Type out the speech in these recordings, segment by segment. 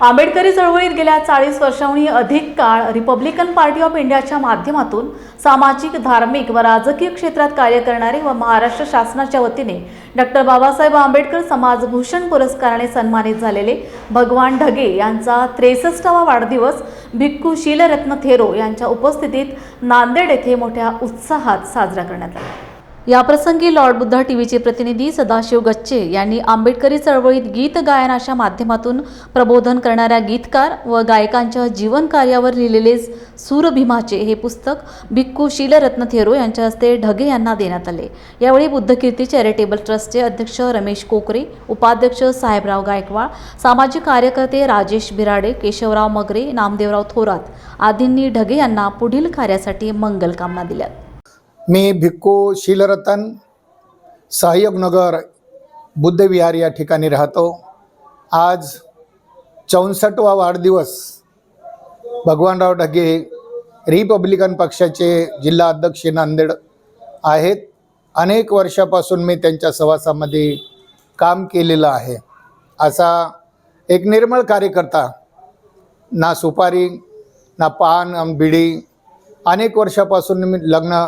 आंबेडकरी चळवळीत गेल्या चाळीस वर्षांहूनही अधिक काळ रिपब्लिकन पार्टी ऑफ इंडियाच्या माध्यमातून सामाजिक धार्मिक व राजकीय क्षेत्रात कार्य करणारे व महाराष्ट्र शासनाच्या वतीने डॉक्टर बाबासाहेब आंबेडकर समाजभूषण पुरस्काराने सन्मानित झालेले भगवान ढगे यांचा त्रेसष्टावा वाढदिवस भिक्खू शीलरत्न थेरो यांच्या उपस्थितीत नांदेड येथे मोठ्या उत्साहात साजरा करण्यात आला. याप्रसंगी लॉर्ड बुद्धा टीव्हीचे प्रतिनिधी सदाशिव गच्चे यांनी आंबेडकरी चळवळीत गीत गायनाच्या माध्यमातून प्रबोधन करणाऱ्या गीतकार व गायकांच्या जीवन कार्यावर लिहिलेले सूरभीमाचे हे पुस्तक भिक्खू शीलरत्न थेरो यांच्या हस्ते ढगे यांना देण्यात आले. यावेळी बुद्धकीर्ती चॅरिटेबल ट्रस्टचे अध्यक्ष रमेश कोकरे उपाध्यक्ष साहेबराव गायकवाड सामाजिक कार्यकर्ते राजेश बिराडे केशवराव मगरे नामदेवराव थोरात आदींनी ढगे यांना पुढील कार्यासाठी मंगलकामना दिल्या मी भिक्खू शीलरतन सहाय्यकनगर बुद्धविहार या ठिकाणी राहतो. आज चौसष्टवा वाढदिवस. भगवानराव ढगे रिपब्लिकन पक्षाचे जिल्हा अध्यक्ष नांदेड आहेत. अनेक वर्षापासून मी त्यांच्या सहवासामध्ये काम केलेलं आहे. असा एक निर्मळ कार्यकर्ता ना सुपारी ना पान बिडी अनेक वर्षापासून मी लग्न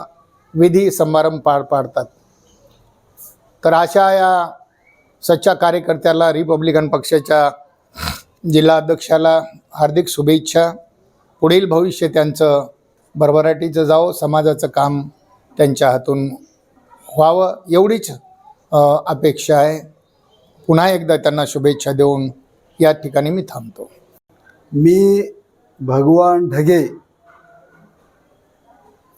विधी समारंभ पार पाडतात. तर अशा या सच्च्या कार्यकर्त्याला रिपब्लिकन पक्षाच्या जिल्हाध्यक्षाला हार्दिक शुभेच्छा. पुढील भविष्य त्यांचं भरभराटीचं जावं समाजाचं काम त्यांच्या हातून व्हावं एवढीच अपेक्षा आहे. पुन्हा एकदा त्यांना शुभेच्छा देऊन या ठिकाणी मी थांबतो. मी भगवान ढगे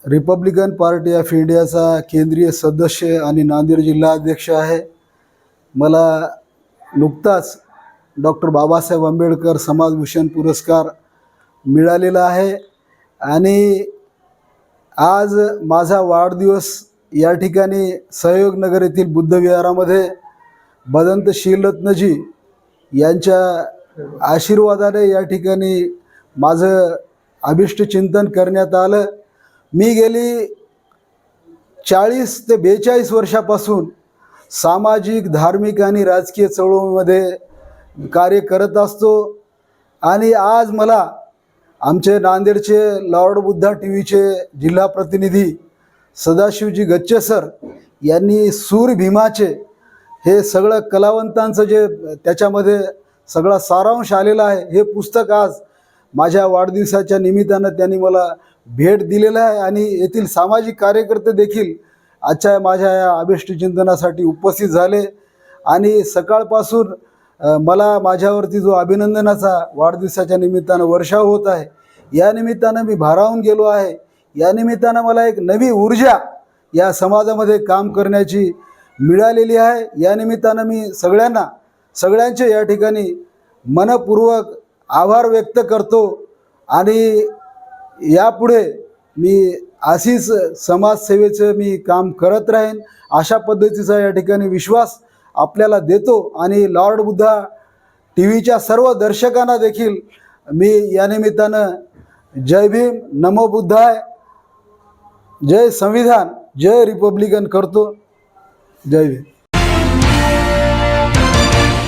रिपब्लिकन पार्टी ऑफ इंडियाचा केंद्रीय सदस्य आणि नांदेड जिल्हा अध्यक्ष आहे. मला नुकताच डॉक्टर बाबासाहेब आंबेडकर समाजभूषण पुरस्कार मिळालेला आहे. आणि आज माझा वाढदिवस या ठिकाणी सहयोगनगर येथील बुद्धविहारामध्ये बदंत शीलरत्नजी यांच्या आशीर्वादाने या ठिकाणी माझं अभिष्ट चिंतन करण्यात आलं. मी गेली चाळीस ते बेचाळीस वर्षापासून सामाजिक धार्मिक आणि राजकीय चळवळीमध्ये कार्य करत असतो. आणि आज मला आमचे नांदेडचे लॉर्ड बुद्धा टी व्हीचे जिल्हा प्रतिनिधी सदाशिवजी गच्चे सर यांनी सूर भीमाचे हे सगळं कलावंतांचं जे त्याच्यामध्ये सगळा सारांश आलेला आहे हे पुस्तक आज माझ्या वाढदिवसाच्या निमित्तानं त्यांनी मला भेट दिलेलं आहे आणि येथील सामाजिक कार्यकर्ते देखील आजच्या माझ्या या अभिष्ट चिंतनासाठी उपस्थित झाले. आणि सकाळपासून मला माझ्यावरती जो अभिनंदनाचा वाढदिवसाच्या निमित्तानं वर्षाव होत आहे या निमित्तानं मी भारावून गेलो आहे. या निमित्तानं मला एक नवी ऊर्जा या समाजामध्ये काम करण्याची मिळालेली आहे. या निमित्तानं मी सगळ्यांना सगळ्यांचे या ठिकाणी मनपूर्वक आभार व्यक्त करतो. आणि यापुढे मी अशीच समाजसेवेचं मी काम करत राहीन. अशा पद्धतीचा या ठिकाणी विश्वास आपल्याला देतो आणि लॉर्ड बुद्धा टी व्हीच्या सर्व दर्शकांना देखील मी या निमित्तानं जय भीम नमो बुद्धाय जय संविधान जय रिपब्लिकन करतो. जय भीम.